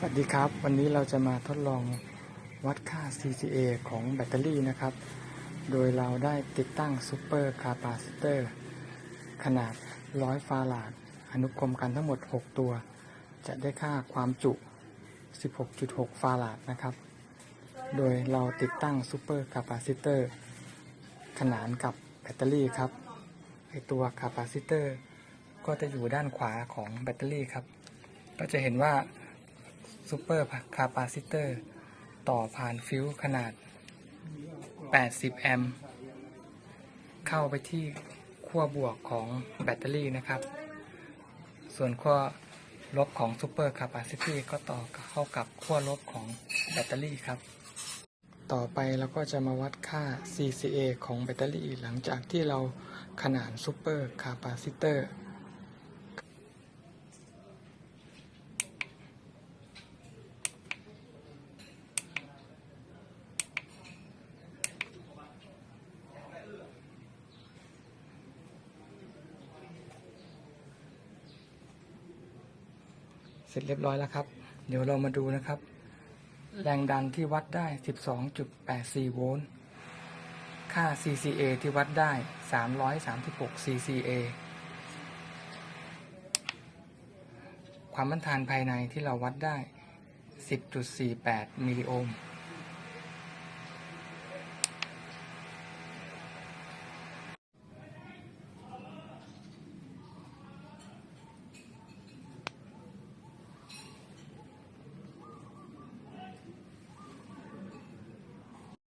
สวัสดีครับ วันนี้เราจะมาทดลองวัดค่า CCA ของแบตเตอรี่นะครับ โดยเราได้ติดตั้งซูเปอร์คาปาซิเตอร์ขนาด 100 ฟาราด อนุกรมกันทั้งหมด 6 ตัว จะได้ค่าความจุ 16.6 ฟาราดนะครับ โดยเราติดตั้งซูเปอร์คาปาซิเตอร์ขนานกับแบตเตอรี่ครับไอตัวคาปาซิเตอร์ก็จะอยู่ด้านขวาของแบตเตอรี่ครับ ก็จะเห็นว่า ซูเปอร์คาปาซิเตอร์ ต่อผ่านฟิวขนาด 80 แอมป์เข้าไปที่ขั้วบวกของแบตเตอรี่นะครับ ส่วนขั้วลบของซูเปอร์คาปาซิตี้ก็ต่อเข้ากับขั้วลบของแบตเตอรี่ครับ ต่อไปเราก็จะมาวัดค่า CCA ของแบตเตอรี่หลังจากที่เราขนานซูเปอร์คาปาซิเตอร์ เสร็จเรียบร้อยแล้วครับ เดี๋ยวเรามาดูนะครับ แรงดันที่วัดได้ 12.84 โวลต์ ค่า CCA ที่วัดได้ 336 CCA ความต้านทานภายในที่เราวัดได้ 10.48 มิลลิโอห์ม